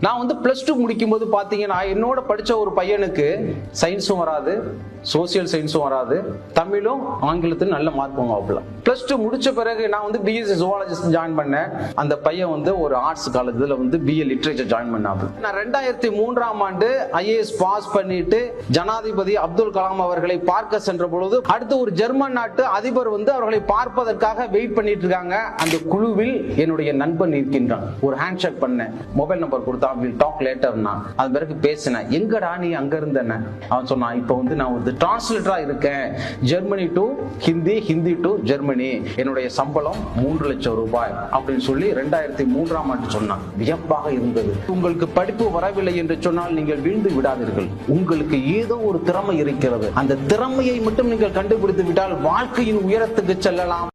நான் வந்து plus two முடிக்கும் போது என்னோட படித்த ஒரு பையனுக்கு சயின்ஸும் வராது சோசியல் சயின்ஸும் வராது தமிழும் ஆங்கிலத்தில் நல்ல மார்க் வாங்கல பிளஸ் டூ முடிச்ச பிறகு நான் வந்து பிஎஸ்சி ஜுவாலஜிஸ்ட் ஜாயின் பண்ணேன். அந்த பையன் வந்து ஒரு ஆர்ட்ஸ் காலேஜில் வந்து பிஏ லிட்ரேச்சர் ஜாயின் பண்ணாரு. நான் ரெண்டாயிரத்தி மூன்றாம் ஆண்டு ஐஏஎஸ் பாஸ் பண்ணிட்டு ஜனாதிபதி அப்துல் கலாம் அவர்களை பார்க்க சென்ற பொழுது அடுத்து ஒரு ஜெர்மன் நாட்டு அதிபர் வந்து அவர்களை பார்ப்பதற்காக வெயிட் பண்ணிட்டு இருக்காங்க. அந்த குழுவில் என்னுடைய நண்பன் இருக்கின்றான். ஒரு ஹேண்ட் ஷேக் பண்ணேன் மொபைல் நம்பர் கொடுத்தான் வில் டாக் லேட்டர்னா அது பிறகு பேசினேன். எங்கடா நீ அங்க இருந்தன? அவன் சொன்னான் இப்போ வந்து நான் வந்து டிரான்ஸ்லேட்டரா இருக்கேன். Germany to Hindi Hindi to Germany என்னுடைய சம்பளம் மூன்று லட்சம் ரூபாய் அப்படின்னு சொல்லி ரெண்டாயிரத்தி மூன்றாம் ஆண்டு சொன்னான் வியப்பாக இருந்தது. உங்களுக்கு படிப்பு வரவில்லை என்று சொன்னால் நீங்கள் வீழ்ந்து விடாதீர்கள். உங்களுக்கு ஏதோ ஒரு திறமை இருக்கிறது. அந்த திறமையை மட்டும் நீங்கள் கண்டுபிடித்து விட்டால் வாழ்க்கையின் உயரத்துக்கு செல்லலாம்.